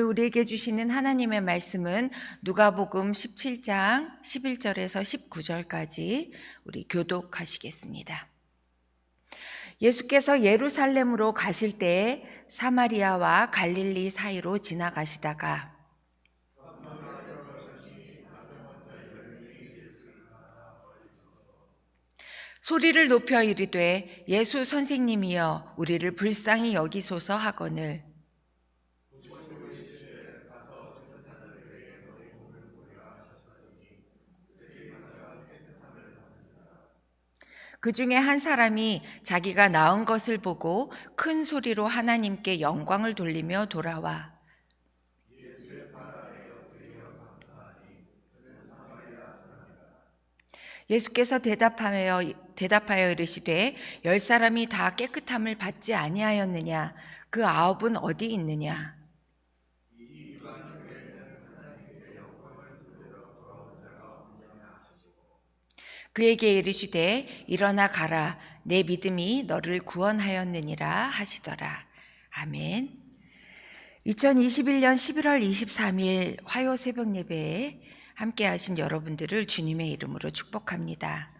우리에게 주시는 하나님의 말씀은 누가복음 17장 11절에서 19절까지 우리 교독하시겠습니다. 예수께서 예루살렘으로 가실 때에 사마리아와 갈릴리 사이로 지나가시다가 소리를 높여 이르되 예수 선생님이여 우리를 불쌍히 여기소서 하거늘 그 중에 한 사람이 자기가 낳은 것을 보고 큰 소리로 하나님께 영광을 돌리며 돌아와. 예수께서 대답하여 대답하여 이르시되 열 사람이 다 깨끗함을 받지 아니하였느냐? 그 아홉은 어디 있느냐 그에게 이르시되 일어나 가라 내 믿음이 너를 구원하였느니라 하시더라 아멘 2021년 11월 23일 화요 새벽 예배에 함께 하신 여러분들을 주님의 이름으로 축복합니다.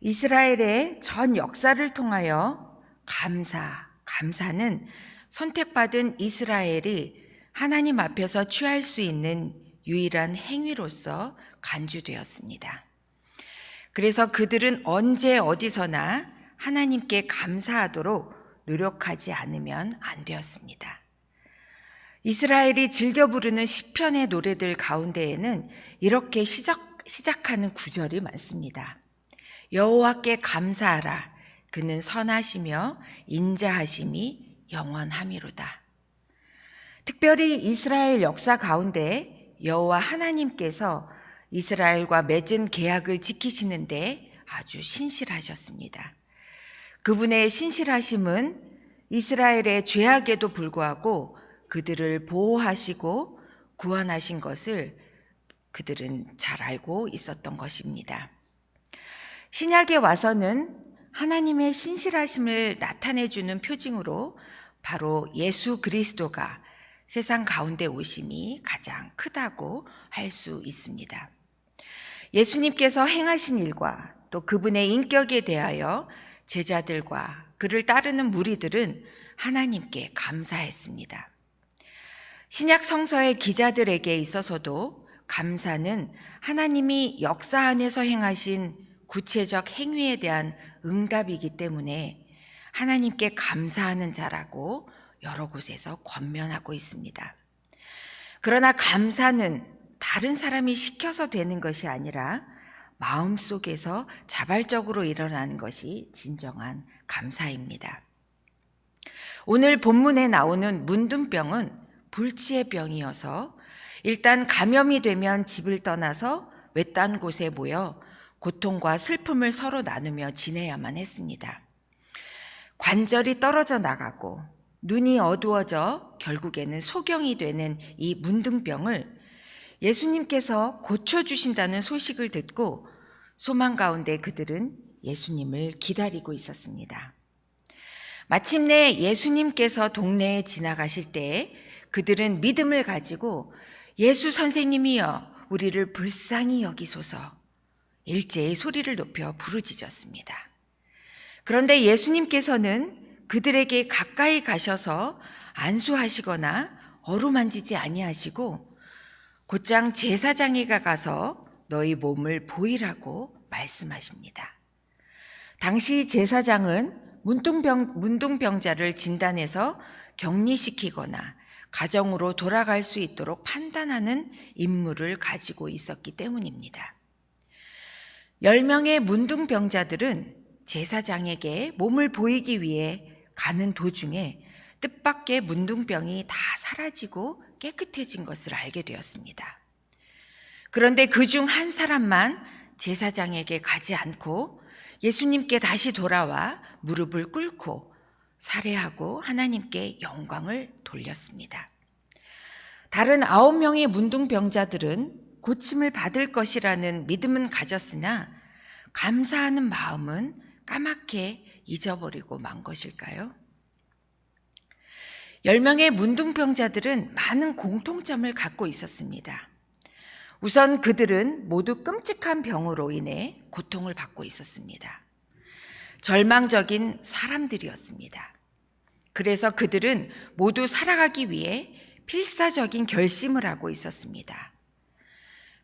이스라엘의 전 역사를 통하여 감사, 감사는 선택받은 이스라엘이 하나님 앞에서 취할 수 있는 유일한 행위로서 간주되었습니다. 그래서 그들은 언제 어디서나 하나님께 감사하도록 노력하지 않으면 안 되었습니다. 이스라엘이 즐겨 부르는 시편의 노래들 가운데에는 이렇게 시작, 시작하는 구절이 많습니다. 여호와께 감사하라. 그는 선하시며 인자하심이 영원함이로다. 특별히 이스라엘 역사 가운데 여호와 하나님께서 이스라엘과 맺은 계약을 지키시는데 아주 신실하셨습니다. 그분의 신실하심은 이스라엘의 죄악에도 불구하고 그들을 보호하시고 구원하신 것을 그들은 잘 알고 있었던 것입니다. 신약에 와서는 하나님의 신실하심을 나타내주는 표징으로 바로 예수 그리스도가 세상 가운데 오심이 가장 크다고 할 수 있습니다. 예수님께서 행하신 일과 또 그분의 인격에 대하여 제자들과 그를 따르는 무리들은 하나님께 감사했습니다. 신약 성서의 기자들에게 있어서도 감사는 하나님이 역사 안에서 행하신 구체적 행위에 대한 응답이기 때문에 하나님께 감사하는 자라고 여러 곳에서 권면하고 있습니다. 그러나 감사는 다른 사람이 시켜서 되는 것이 아니라 마음 속에서 자발적으로 일어나는 것이 진정한 감사입니다. 오늘 본문에 나오는 문둥병은 불치의 병이어서 일단 감염이 되면 집을 떠나서 외딴 곳에 모여 고통과 슬픔을 서로 나누며 지내야만 했습니다. 관절이 떨어져 나가고 눈이 어두워져 결국에는 소경이 되는 이 문둥병을 예수님께서 고쳐주신다는 소식을 듣고 소망 가운데 그들은 예수님을 기다리고 있었습니다. 마침내 예수님께서 동네에 지나가실 때 그들은 믿음을 가지고 예수 선생님이여 우리를 불쌍히 여기소서 일제히 소리를 높여 부르짖었습니다. 그런데 예수님께서는 그들에게 가까이 가셔서 안수하시거나 어루만지지 아니하시고 곧장 제사장이가 가서 너희 몸을 보이라고 말씀하십니다. 당시 제사장은 문둥병, 문둥병자를 진단해서 격리시키거나 가정으로 돌아갈 수 있도록 판단하는 임무를 가지고 있었기 때문입니다. 10명의 문둥병자들은 제사장에게 몸을 보이기 위해 가는 도중에 뜻밖의 문둥병이 다 사라지고 깨끗해진 것을 알게 되었습니다. 그런데 그 중 한 사람만 제사장에게 가지 않고 예수님께 다시 돌아와 무릎을 꿇고 살해하고 하나님께 영광을 돌렸습니다. 다른 아홉 명의 문둥병자들은 고침을 받을 것이라는 믿음은 가졌으나 감사하는 마음은 까맣게 잊어버리고 만 것일까요? 10명의 문둥병자들은 많은 공통점을 갖고 있었습니다. 우선 그들은 모두 끔찍한 병으로 인해 고통을 받고 있었습니다. 절망적인 사람들이었습니다. 그래서 그들은 모두 살아가기 위해 필사적인 결심을 하고 있었습니다.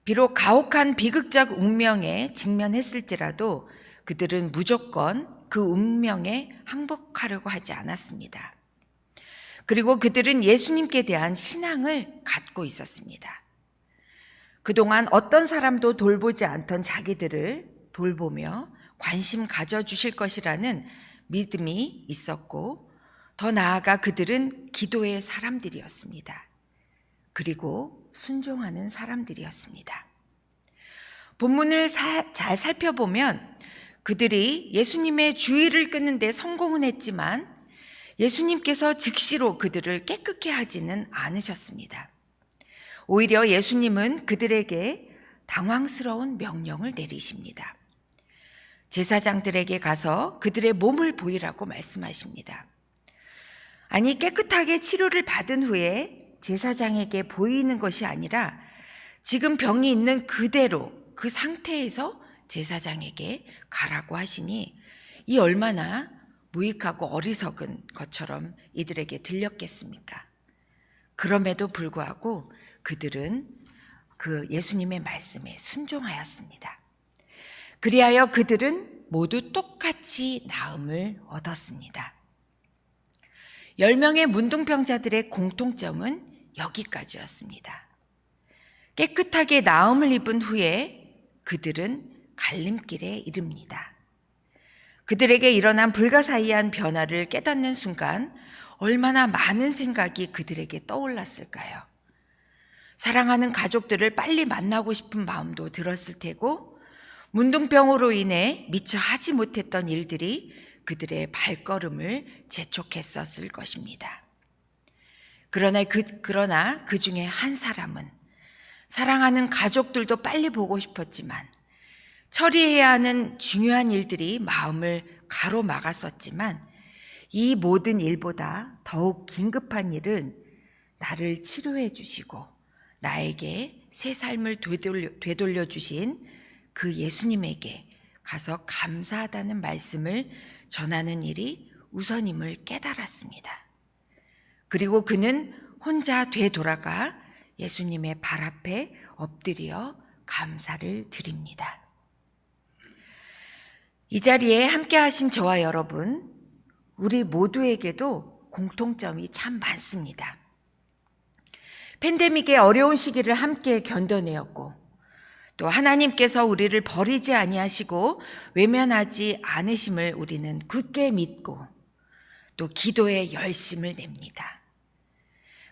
비록 가혹한 비극적 운명에 직면했을지라도 그들은 무조건 그 운명에 항복하려고 하지 않았습니다. 그리고 그들은 예수님께 대한 신앙을 갖고 있었습니다. 그동안 어떤 사람도 돌보지 않던 자기들을 돌보며 관심 가져주실 것이라는 믿음이 있었고, 더 나아가 그들은 기도의 사람들이었습니다. 그리고 순종하는 사람들이었습니다. 본문을 사- 잘 살펴보면 그들이 예수님의 주의를 끄는데 성공은 했지만 예수님께서 즉시로 그들을 깨끗게 하지는 않으셨습니다. 오히려 예수님은 그들에게 당황스러운 명령을 내리십니다. 제사장들에게 가서 그들의 몸을 보이라고 말씀하십니다. 아니, 깨끗하게 치료를 받은 후에 제사장에게 보이는 것이 아니라 지금 병이 있는 그대로 그 상태에서 제사장에게 가라고 하시니 이 얼마나 무익하고 어리석은 것처럼 이들에게 들렸겠습니까? 그럼에도 불구하고 그들은 그 예수님의 말씀에 순종하였습니다. 그리하여 그들은 모두 똑같이 나음을 얻었습니다. 10명의 문둥병자들의 공통점은 여기까지였습니다. 깨끗하게 나음을 입은 후에 그들은 갈림길에 이릅니다. 그들에게 일어난 불가사의한 변화를 깨닫는 순간 얼마나 많은 생각이 그들에게 떠올랐을까요? 사랑하는 가족들을 빨리 만나고 싶은 마음도 들었을 테고, 문둥병으로 인해 미처 하지 못했던 일들이 그들의 발걸음을 재촉했었을 것입니다. 그러나 그, 그러나 그 중에 한 사람은 사랑하는 가족들도 빨리 보고 싶었지만 처리해야 하는 중요한 일들이 마음을 가로막았었지만 이 모든 일보다 더욱 긴급한 일은 나를 치료해 주시고 나에게 새 삶을 되돌려, 되돌려 주신 그 예수님에게 가서 감사하다는 말씀을 전하는 일이 우선임을 깨달았습니다. 그리고 그는 혼자 되돌아가 예수님의 발 앞에 엎드려 감사를 드립니다. 이 자리에 함께 하신 저와 여러분, 우리 모두에게도 공통점이 참 많습니다. 팬데믹의 어려운 시기를 함께 견뎌내었고, 또 하나님께서 우리를 버리지 아니하시고 외면하지 않으심을 우리는 굳게 믿고 또 기도에 열심을 냅니다.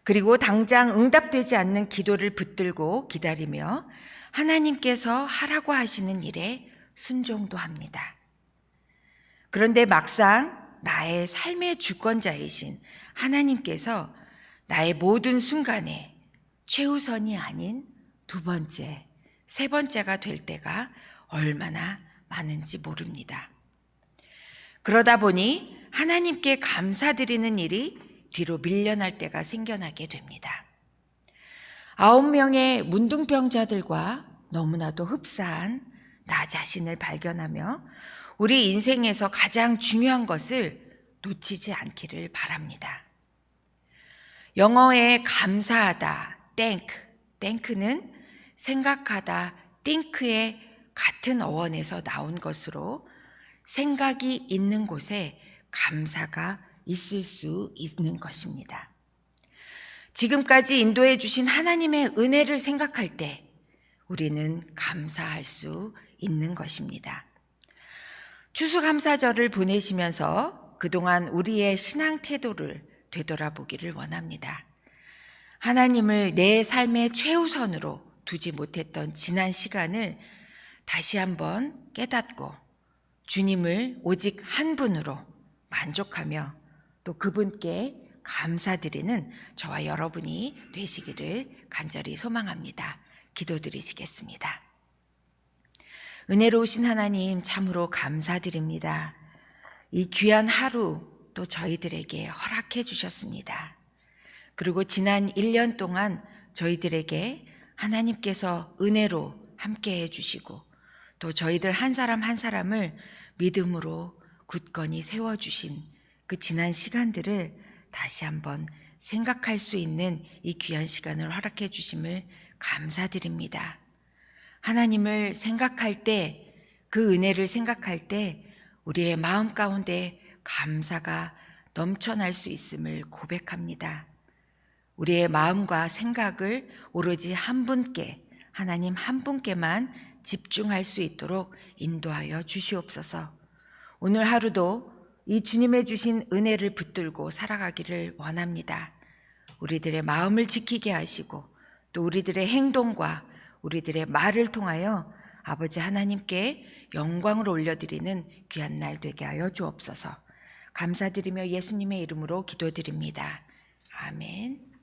그리고 당장 응답되지 않는 기도를 붙들고 기다리며 하나님께서 하라고 하시는 일에 순종도 합니다. 그런데 막상 나의 삶의 주권자이신 하나님께서 나의 모든 순간에 최우선이 아닌 두 번째, 세 번째가 될 때가 얼마나 많은지 모릅니다. 그러다 보니 하나님께 감사드리는 일이 뒤로 밀려날 때가 생겨나게 됩니다. 아홉 명의 문둥병자들과 너무나도 흡사한 나 자신을 발견하며 우리 인생에서 가장 중요한 것을 놓치지 않기를 바랍니다. 영어의 감사하다, thank, thank는 생각하다, think의 같은 어원에서 나온 것으로 생각이 있는 곳에 감사가 있을 수 있는 것입니다. 지금까지 인도해 주신 하나님의 은혜를 생각할 때 우리는 감사할 수 있는 것입니다. 추수감사절을 보내시면서 그동안 우리의 신앙 태도를 되돌아보기를 원합니다. 하나님을 내 삶의 최우선으로 두지 못했던 지난 시간을 다시 한번 깨닫고 주님을 오직 한 분으로 만족하며 또 그분께 감사드리는 저와 여러분이 되시기를 간절히 소망합니다. 기도드리시겠습니다. 은혜로우신 하나님 참으로 감사드립니다. 이 귀한 하루 또 저희들에게 허락해 주셨습니다. 그리고 지난 1년 동안 저희들에게 하나님께서 은혜로 함께 해 주시고 또 저희들 한 사람 한 사람을 믿음으로 굳건히 세워 주신 그 지난 시간들을 다시 한번 생각할 수 있는 이 귀한 시간을 허락해 주심을 감사드립니다. 하나님을 생각할 때, 그 은혜를 생각할 때 우리의 마음 가운데 감사가 넘쳐날 수 있음을 고백합니다. 우리의 마음과 생각을 오로지 한 분께, 하나님 한 분께만 집중할 수 있도록 인도하여 주시옵소서. 오늘 하루도 이 주님의 주신 은혜를 붙들고 살아가기를 원합니다. 우리들의 마음을 지키게 하시고 또 우리들의 행동과 우리들의 말을 통하여 아버지 하나님께 영광을 올려드리는 귀한 날 되게 하여 주옵소서. 감사드리며 예수님의 이름으로 기도드립니다. 아멘.